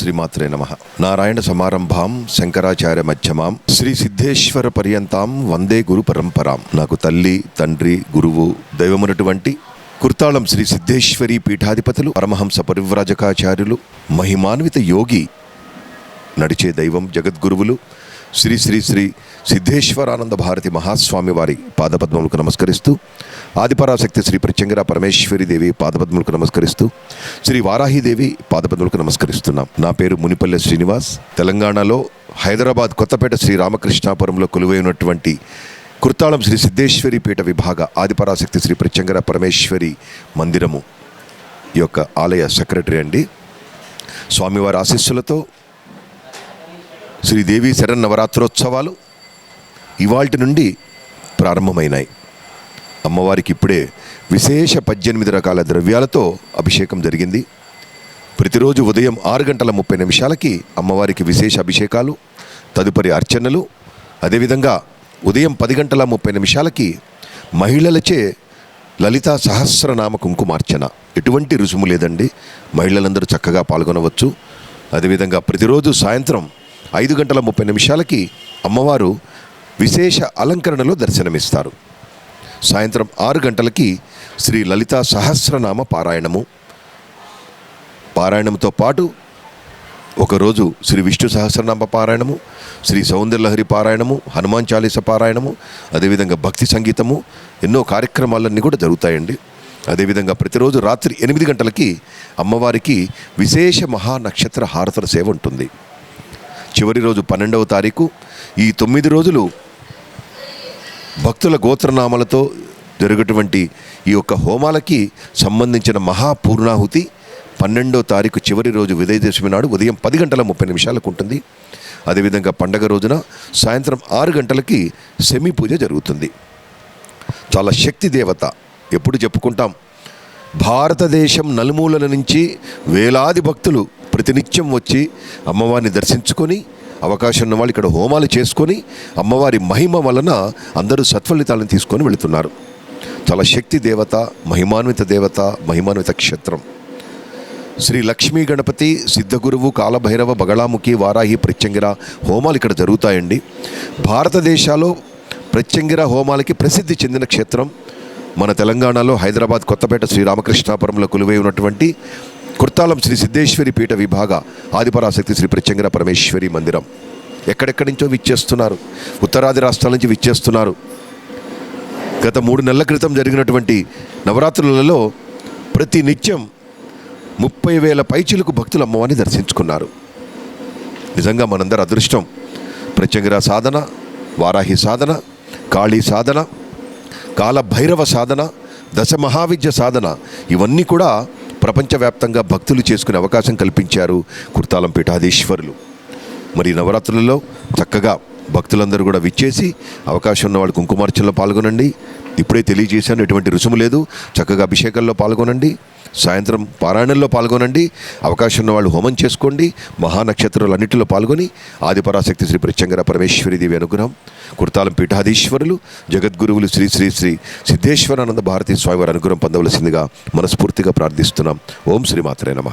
శ్రీమాత్రే నమ. నారాయణ సమారంభాం శంకరాచార్య మధ్యమాం శ్రీ సిద్ధేశ్వర పర్యంతాం వందే గురు పరంపరాం. నాకు తల్లి తండ్రి గురువు దైవమునటువంటి కుర్తాళం శ్రీ సిద్ధేశ్వరి పీఠాధిపతులు పరమహంస పరివ్రాజకాచార్యులు మహిమాన్విత యోగి నడిచే దైవం జగద్గురువులు శ్రీ శ్రీ శ్రీ సిద్ధేశ్వరానంద భారతి మహాస్వామి వారి పాదపద్మములకు నమస్కరిస్తూ ఆదిపరాశక్తి శ్రీ ప్రత్యంగర పరమేశ్వరి దేవి పాదపద్మలకు నమస్కరిస్తూ శ్రీ వారాహిదేవి పాదపద్మలకు నమస్కరిస్తున్నాం. నా పేరు మునిపల్లె శ్రీనివాస్. తెలంగాణలో హైదరాబాద్ కొత్తపేట శ్రీ రామకృష్ణాపురంలో కొలువైనటువంటి కుర్తాళం శ్రీ సిద్ధేశ్వరి పీఠ విభాగ ఆదిపరాశక్తి శ్రీ ప్రత్యంగర పరమేశ్వరి మందిరము ఈ యొక్క ఆలయ సెక్రటరీ అండి. స్వామివారి ఆశీస్సులతో శ్రీదేవి శరన్నవరాత్రోత్సవాలు ఇవాటి నుండి ప్రారంభమైనాయి. అమ్మవారికి ఇప్పుడే విశేష పద్దెనిమిది రకాల ద్రవ్యాలతో అభిషేకం జరిగింది. ప్రతిరోజు ఉదయం ఆరు గంటల ముప్పై నిమిషాలకి అమ్మవారికి విశేష అభిషేకాలు తదుపరి అర్చనలు. అదేవిధంగా ఉదయం పది గంటల ముప్పై నిమిషాలకి మహిళలచే లలితా సహస్రనామ కుంకుమార్చన. ఎటువంటి రుసుము లేదండి. మహిళలందరూ చక్కగా పాల్గొనవచ్చు. అదేవిధంగా ప్రతిరోజు సాయంత్రం ఐదు గంటల ముప్పై నిమిషాలకి అమ్మవారు విశేష అలంకరణలో దర్శనమిస్తారు. సాయంత్రం ఆరు గంటలకి శ్రీ లలితా సహస్రనామ పారాయణము. పారాయణంతో పాటు ఒకరోజు శ్రీ విష్ణు సహస్రనామ పారాయణము శ్రీ సౌందర్యలహరి పారాయణము హనుమాన్ చాలీస పారాయణము అదేవిధంగా భక్తి సంగీతము ఎన్నో కార్యక్రమాలన్నీ కూడా జరుగుతాయండి. అదేవిధంగా ప్రతిరోజు రాత్రి ఎనిమిది గంటలకి అమ్మవారికి విశేష మహానక్షత్ర హారతల సేవ ఉంటుంది. చివరి రోజు పన్నెండవ తారీఖు. ఈ తొమ్మిది రోజులు భక్తుల గోత్రనామాలతో జరిగేటువంటి ఈ యొక్క హోమాలకి సంబంధించిన మహాపూర్ణాహుతి పన్నెండో తారీఖు చివరి రోజు విజయదశమి నాడు ఉదయం పది గంటల ముప్పై నిమిషాలకు ఉంటుంది. అదేవిధంగా పండగ రోజున సాయంత్రం ఆరు గంటలకి సెమీ పూజ జరుగుతుంది. చాలా శక్తి దేవత ఎప్పుడు చెప్పుకుంటాం. భారతదేశం నలుమూలల నుంచి వేలాది భక్తులు ప్రతినిత్యం వచ్చి అమ్మవారిని దర్శించుకొని అవకాశం ఉన్న వాళ్ళు ఇక్కడ హోమాలు చేసుకొని అమ్మవారి మహిమ వలన అందరూ సత్ఫలితాలను తీసుకొని వెళుతున్నారు. చాలా శక్తి దేవత మహిమాన్విత దేవత మహిమాన్విత క్షేత్రం. శ్రీ లక్ష్మీ గణపతి సిద్ధగురువు కాలభైరవ బగళాముఖి వారాహి ప్రత్యంగిర హోమాలు ఇక్కడ జరుగుతాయండి. భారతదేశంలో ప్రత్యంగిర హోమాలకి ప్రసిద్ధి చెందిన క్షేత్రం మన తెలంగాణలో హైదరాబాద్ కొత్తపేట శ్రీరామకృష్ణాపురంలో కొలువై ఉన్నటువంటి కుర్తాలం శ్రీ సిద్ధేశ్వరి పీఠ విభాగ ఆదిపరాశక్తి శ్రీ ప్రత్యంగర పరమేశ్వరి మందిరం. ఎక్కడెక్కడి నుంచో విచ్చేస్తున్నారు. ఉత్తరాది రాష్ట్రాల నుంచి విచ్చేస్తున్నారు. గత మూడు నెలల క్రితం జరిగినటువంటి నవరాత్రులలో ప్రతి నిత్యం ముప్పై వేల పైచిలకు భక్తులు అమ్మవారిని దర్శించుకున్నారు. నిజంగా మనందరి అదృష్టం ప్రత్యంగిర సాధన వారాహి సాధన కాళీ సాధన కాలభైరవ సాధన దశ మహావిద్య సాధన ఇవన్నీ కూడా ప్రపంచవ్యాప్తంగా భక్తులు చేసుకునే అవకాశం కల్పించారు కుర్తాలం పీఠాధీశ్వరులు. మరి నవరాత్రులలో చక్కగా భక్తులందరూ కూడా విచ్చేసి అవకాశం ఉన్న వాళ్ళు కుంకుమార్చనలో పాల్గొనండి. ఇప్పుడే తెలియజేశాను ఎటువంటి రుసుము లేదు. చక్కగా అభిషేకంలో పాల్గొనండి. సాయంత్రం పారాయణంలో పాల్గొనండి. అవకాశం ఉన్న వాళ్ళు హోమం చేసుకోండి. మహానక్షత్రాలన్నింటిలో పాల్గొని ఆదిపరాశక్తి శ్రీ ప్రత్యంగర పరమేశ్వరి దేవి అనుగ్రహం కుర్తాలం పీఠాధీశ్వరులు జగద్గురువులు శ్రీ శ్రీ శ్రీ సిద్ధేశ్వరానంద భారతీ స్వామివారి అనుగ్రహం పొందవలసిందిగా మనస్ఫూర్తిగా ప్రార్థిస్తున్నాం. ఓం శ్రీమాత్రే నమ.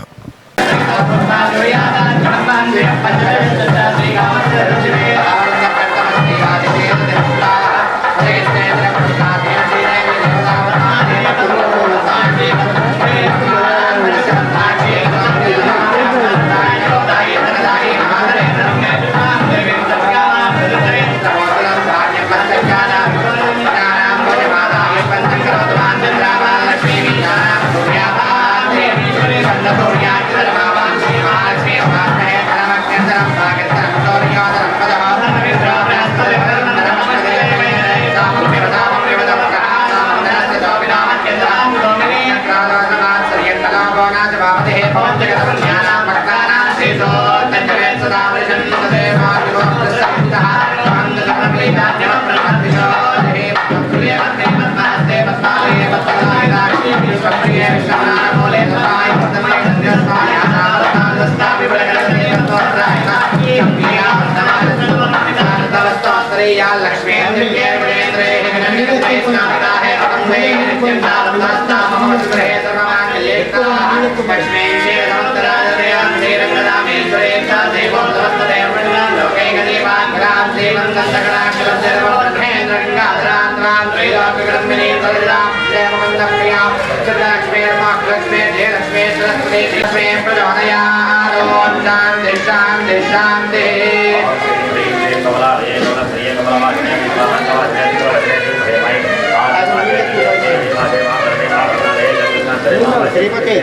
శ్రీమతి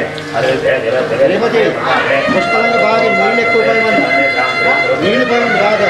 శ్రీమతి పుష్కలంగా బాగా నీళ్ళు ఎక్కువ పోయమని నీళ్ళు పోయమని బాగా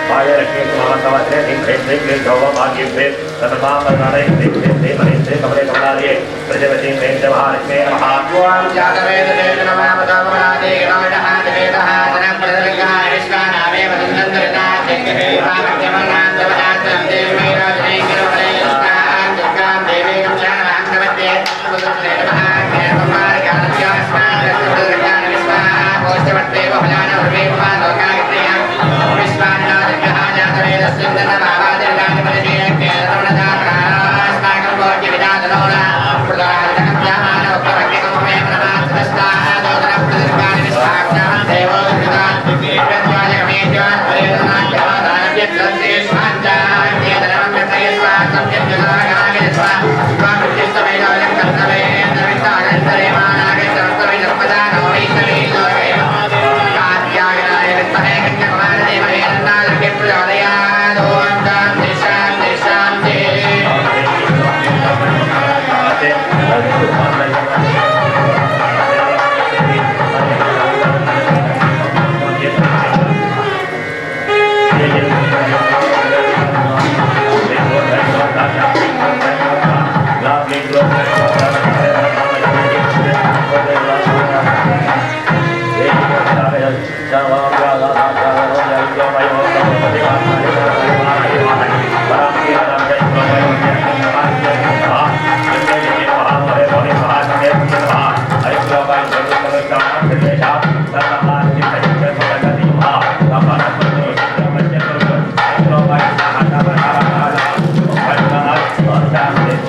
वाय लक्ष्मी मामतवत्रे धिं ह्रीं ह्रीं ह्रीं गौव भाग्यं ह्रीं तन्मां वरदाने ह्रीं ह्रीं ह्रीं हरीं ह्रीं कमले कमलादे प्रजपतिं ह्रीं च महालक्ष्मे नमः ॐ जागवेद, वेद, नमः पदामनादे गणमणः देवः धनं प्रदलिङ्गः हरिष्कानामे वसन्तरिता सिंहे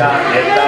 Esta, esta.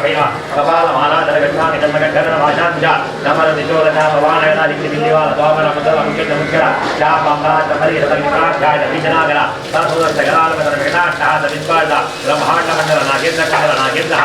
பிரேமா கபால மாலா தரகட்டாமி தன்னகட்டன வாசாஞ்சா நமர நிஜோதனாம வானகனாதிக்கு வில்லிவால தோமர முதல முக்கிய முக்கிய ஜா பம்பா தமரி ரவிகா ஜாய விஜனாகரா சர்வத சகலால மதர வேணா சாத விஸ்வாத பிரம்மாண்ட மண்டல நாகேந்திர கால நாகேந்திர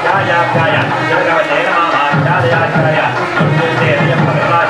Jaya Jaya Jaya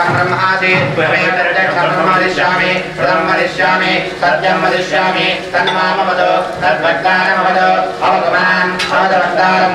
ప్రత్యక్షం బ్రహ్మాసి త్వమే ప్రత్యక్షం బ్రహ్మాదిశ్యామి ప్రథం వదిష్యామి సత్యం వదిష్యామి తన్మామవదో. తద్వక్తారమవదో అవతు మాం. అవతవక్తారం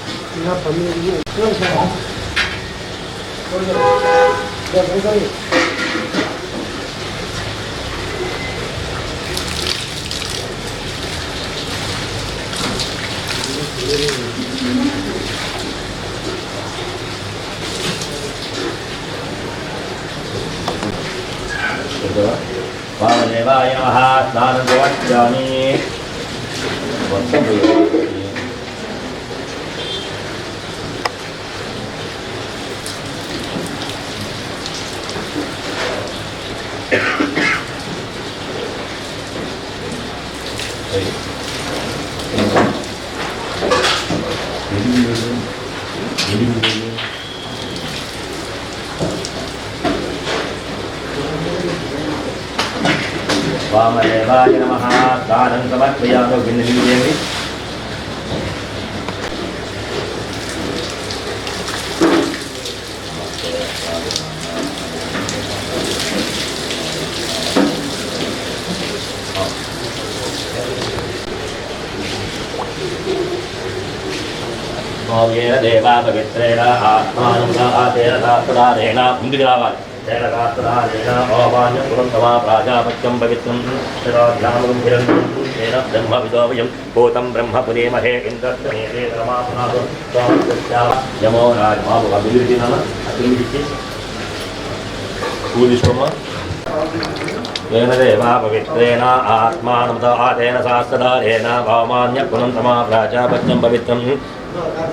కరవావహి తేజస్వినావదేతమస్తవామిత్తిశావహే ఓం శాంతి శాంతి శాంతిः ఓం సహనాభవదు సహనాభునక్తు సహ వీర్యం కరవావహి తేజస్వినావదేతమస్తవామిత్తిశావహే ఓం శాంతి శాంతి శాంతిः వామదేవాయ నమః స్నానం సమర్పయామి వామదేవాయ నమః స్నానం ప్రవక్ష్యామి వామదేవాయ నమః స్నానం సమర్పయామి విన్నవించేమి భోగేన దేవా పవిత్రేణ ఆత్మానం తేన శాస్త్రారేణ ముందుకు రావాలి తేన శాస్త్రారేణ ఓవాన్య పురంతమా ప్రాజాపత్యం పవిత్రం శిరోధ్యామం హిరణ్యం తేన బ్రహ్మ విదోవయం భూతం బ్రహ్మ పునేమహే ఇంద్రమే రమాపునాథు యమో రాజమాబు అభివృద్ధి నాన్న అభివృద్ధికి పూజిష్టమా येन देवा पवित्रेण आत्मानुमतातेन शास्त्रधारेण भावमान्य पुनन्तमा प्राजापत्यं पवित्रं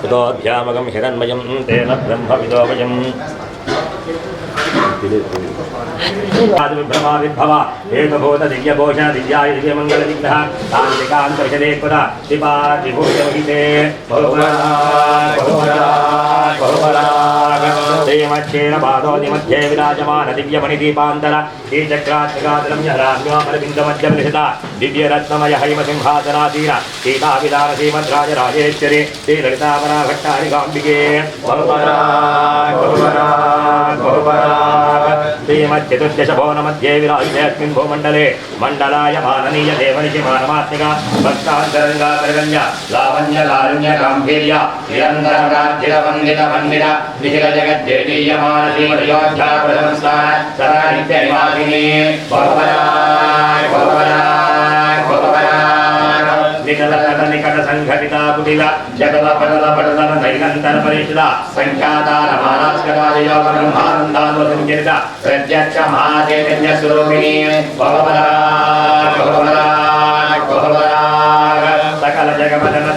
कुतोऽभ्यामगं हिरण्मयं तेन ब्रह्मविदोमयम् విభ్రమావిభవ ఏకభూత దివ్యభూషణ దివ్యాయ దివ్యమంగళ విగ్రహ తాంత్రికాంతర్షదే కుద దిపాదిభూషమహితే శ్రీమక్షేణ పాదో నిమధ్యే విరాజమాన దివ్యమణిదీపాంతర శ్రీచక్రాత్రికాద్రమ్యరాజ్ఞామరబిందమధ్యప్రసిత దివ్యరత్నమయ హైమ సింహాసనాధీన సీతాభిధాన శ్రీమద్రాజ రాజేశ్వరి శ్రీలలితామరాభట్టారి గాంబికే శ్రీమధ్య बहुपराग बहुपराग श्रीमच्चतुर्दशभुवनमध्ये विराजितेऽस्मिन् भूमण्डले मण्डलाय माननीय देवनिशि मानमात्मिका भक्तान्तरङ्गातरगण्य लावण्य लारुण्य गाम्भीर्य నిరంతరాధ్యుల వందిత నిఖిల జగద్దేవీయ మానసీ అయోధ్యా ప్రథమస్థాన సదా నిత్య నికట నికట కుటిల జగల పటల పటల నైనంతర పరిషద సంఖ్యాతార మానస్కరాజయోగ బ్రహ్మానందాను సంచరిత ప్రత్యక్ష మహాచైతన్య స్వరూపిణి సకల జగమదన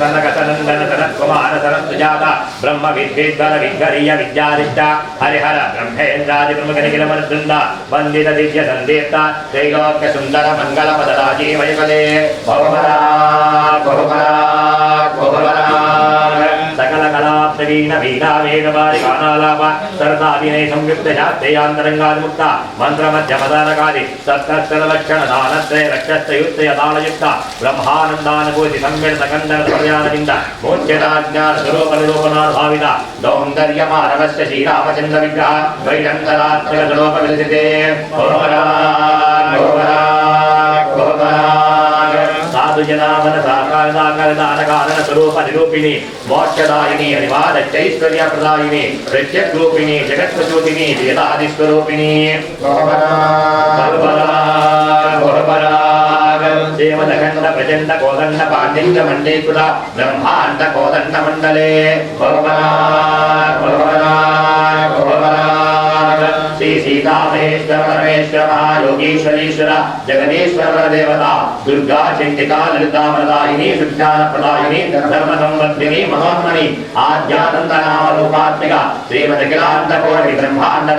తనక సుజాత బ్రహ్మ విద్విద్వర విద్వరీయ విద్యాదిష్ట హరిహర బ్రహ్మేంద్రాది ప్రముఖ నిఖిల వందిత దివ్య సందీప్త త్రైలోక్య సుందర మంగళ పదరాజీ వైఫలే బహుపరాగ్ బహుపరాగ్ బహుపరాగ్ శాస్త్రేయాంతరంగాదిముక్త మంత్ర మధ్య మదానకాది సత్కర్షణ లక్షణ దానత్రయ రక్షస్థయుక్తయ దానయుక్త బ్రహ్మానందానుభూతి సమ్మిళిత సకందర సమయానవింద మోచ్యదాజ్ఞాన స్వరూప నిరూపణా భావిత సౌందర్యమానవస్య శ్రీరామచంద్ర విగ్రహ వైరంతరాత్మక స్వరూప విలసితే. జగత్ప్రచోదిని వేదాది స్వరూపిణి బహుపరాగ్ బహుపరాగ్ బహుపరాగ్ దేవదఖండ ప్రచండ కోదండ పాండించ మండీకృత బ్రహ్మాండ కోదండ మండలే భగవనాథ్ భగవనాథ్ భగవనాథ్ శ్రీ సీతామహేశ్వర పరమేశ్వర మహాయోగీశ్వరీశ్వర జగదీశ్వర దేవత దుర్గా చండికా లలితా ప్రదాయిని సుజ్ఞాన ప్రదాయిని ధర్మ సంవర్ధిని మహోన్మణి ఆధ్యానంద నామ రూపాత్మిక శ్రీమతి కిలాంత కోటి బ్రహ్మాండ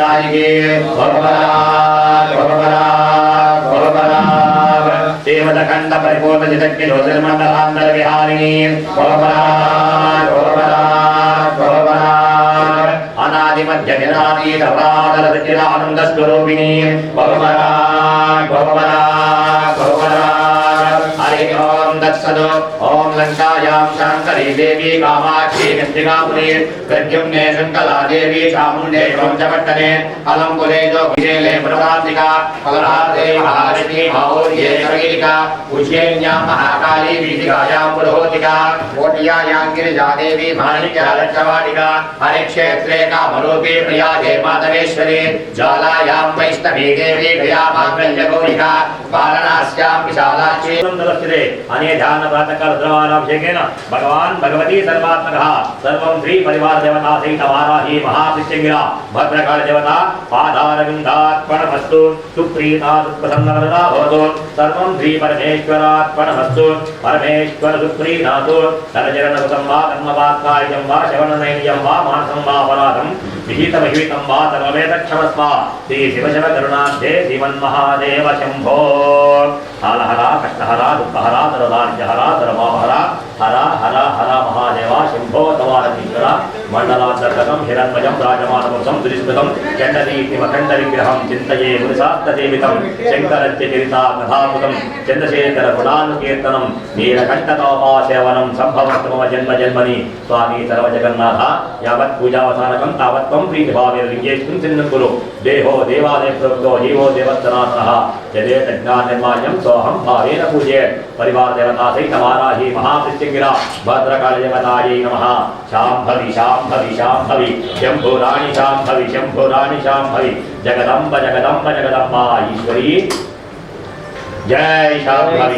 అనాది మధ్య నిరాదీత ప్రాదర సచిరానంద స్వరూపిణి భగవనాథ్ భగవనాథ్ భగవనాథ్ शंकरी देवी कामाक्षी गंजिकापुरी प्रद्युम्ने शंकला देवी चामुंडे शौचपट्टने अलंकुले जोगिले प्रभातिका कलराते महारती भावोर्ये करगिलिका उज्जैन्या महाकाली बीजिकायां पुरोहोतिका कोटियायां गिरिजा देवी माणिक्यालक्षवाटिका हरिक्षेत्रे कामरूपी प्रयागे माधवेश्वरी, ज्वालायां वैष्णवी देवी गया माङ्गल्यगौरिका वारणास्यां विशालाक्षी। अनेधानपातकरुद्रवाराभिषेकेन भगवान् మాంగళ్యగౌరిక వారణాస్యాం విశాలాక్షి నమస్తే అనే ధ్యాన ప్రాతకాల ద్రవానాభిషేకేన భగవాన్ భగవతి సర్వాత్మక సర్వం శ్రీ పరివార దేవతా సహిత వారాహి మహాపిత్యంగిర భద్రకాళ దేవత పాదారవిందాత్మనమస్తు సుప్రీతా సుప్రసన్నవరదా భవతు సర్వం శ్రీ పరమేశ్వరాత్మనమస్తు పరమేశ్వర సుప్రీనాథు నరచరణకృతం వా కర్మవాత్కాయం వా శవననైన్యం వా మానసం వా అపరాధం విహితమహితం వా సర్వవేదక్షమస్వ శ్రీ శివశివ హర హర హర మహాదేవ శంభో తవారీశ్వర మండలాంతర్గతం హిరణ్మయం రాజమానపురుషం దురిస్మృతం చండదీతిమఖండ విగ్రహం చింతయే మునిశాస్త్రసేవితం శంకరత్య చరితా చంద్రశేఖర గుణానుకీర్తనం నీలకంఠతోపాసేవనం సంభవస్తు మమ జన్మ జన్మని స్వామి సర్వ జగన్నాథ యావత్ పూజావసానకం తావత్వం ప్రీతిభావేన లింగేష్కుం చిన్నం కురు దేహో దేవాలయ ప్రోక్తో జీవో దేవత్తనాథనః యదేత జ్ఞాననిర్మాల్యం సోహం భావేన పూజే పరివార దేవతా సహిత వారాహి మహాపృత్యంగిర భద్రకాళ దేవతాయై నమః శాంభవి శాంభవి శాంభవి శంభురాణి శాంభవి శంభురాణి శాంభవి జగదంబ జగదంబ జగదంబ ఈశ్వరి జై శాంభవి